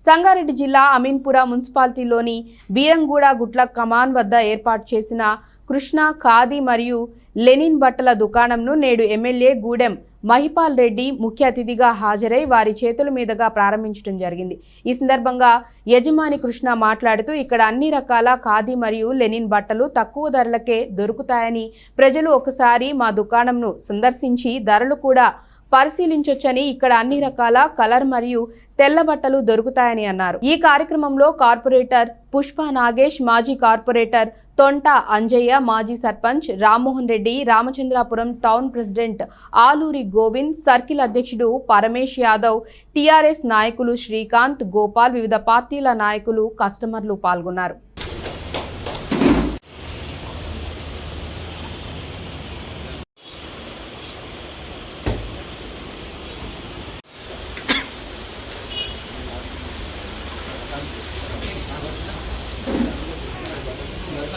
సంగారెడ్డి జిల్లా అమీన్పుర మున్సిపాలిటీలోని బీరంగూడ గుట్ల కమాన్ వద్ద ఏర్పాటు చేసిన కృష్ణ ఖాదీ మరియు లెనిన్ బట్టల దుకాణంను నేడు ఎమ్మెల్యే గూడెం మహిపాల్ రెడ్డి ముఖ్య అతిథిగా హాజరై వారి చేతుల మీదుగా ప్రారంభించడం జరిగింది. ఈ సందర్భంగా యజమాని కృష్ణ మాట్లాడుతూ ఇక్కడ అన్ని రకాల ఖాదీ మరియు లెనిన్ బట్టలు తక్కువ ధరలకే దొరుకుతాయని ప్రజలు ఒకసారి మా దుకాణంను సందర్శించి ధరలు కూడా పరిశీలించొచ్చని ఇక్కడ అన్ని రకాల కలర్ మరియు తెల్ల బట్టలు దొరుకుతాయని అన్నారు. ఈ కార్యక్రమంలో కార్పొరేటర్ పుష్ప నాగేష్ మాజీ కార్పొరేటర్ తొంట అంజయ్య మాజీ sarpanch Rammohan Reddy Ramachandrapuram town president Aluri Govind circle అధ్యక్షుడు పరమేష్ యాదవ్ టీఆర్ఎస్ నాయకులు శ్రీకాంత్ గోపాల్ వివిధ పార్టీల నాయకులు కస్టమర్లు పాల్గొన్నారు.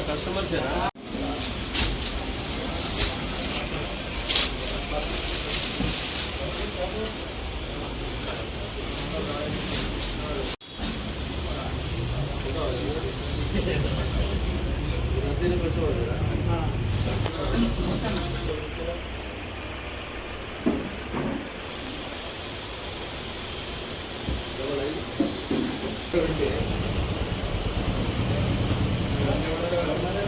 కస్టమర్సేనా Double eight. Thank you.